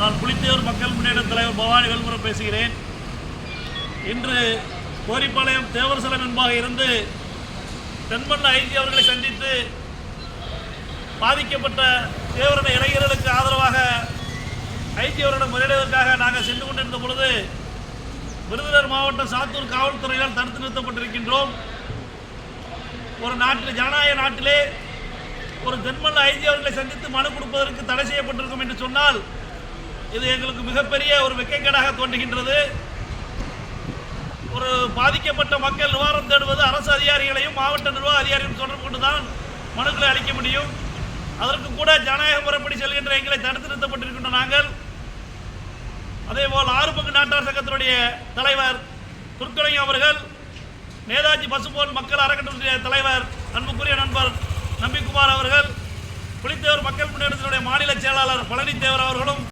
நான் புலித்தேவர் மக்கள் முன்னேற்ற தலைவர் பவானி வேல்முறை பேசுகிறேன். இன்று கோரிப்பாளையம் தேவரசலம் என்பாக இருந்து தென்மண்ண ஐஜி அவர்களை சந்தித்து பாதிக்கப்பட்ட தேவரண இளைஞர்களுக்கு ஆதரவாக ஐஜி அவர்களிடம் முறையிடுவதற்காக நாங்கள் சென்று கொண்டிருந்த பொழுது விருதுநகர் மாவட்டம் சாத்தூர் காவல்துறையால் தடுத்து நிறுத்தப்பட்டிருக்கின்றோம். ஒரு நாட்டில் ஜனநாயக நாட்டிலே ஒரு தென்மல்ல ஐஜி அவர்களை சந்தித்து மனு கொடுப்பதற்கு தடை செய்யப்பட்டிருக்கும் என்று சொன்னால் இது எங்களுக்கு மிகப்பெரிய ஒரு வெக்கைக்கேடாக தோன்றுகின்றது. ஒரு பாதிக்கப்பட்ட மக்கள் நிவாரணம் தேடுவது அரசு அதிகாரிகளையும் மாவட்ட நிர்வாக அதிகாரியும் தொடர்பு கொண்டுதான் மனுக்களை அளிக்க முடியும். அதற்கு கூட ஜனநாயக முறைப்படி செல்கின்ற எங்களை தடுத்து நிறுத்தப்பட்டிருக்கின்ற நாங்கள். அதேபோல் ஆறு பங்கு நாட்டார் சங்கத்தினுடைய தலைவர் துர்க்கலையும் அவர்கள் நேதாஜி பசுபோல் மக்கள் அறக்கட்டளை தலைவர் அன்புக்குரிய நண்பர் நம்பிக்குமார் அவர்கள் புலித்தேவர் மக்கள் முன்னேற்றத்தினுடைய மாநில செயலாளர் பழனித்தேவர் அவர்களும்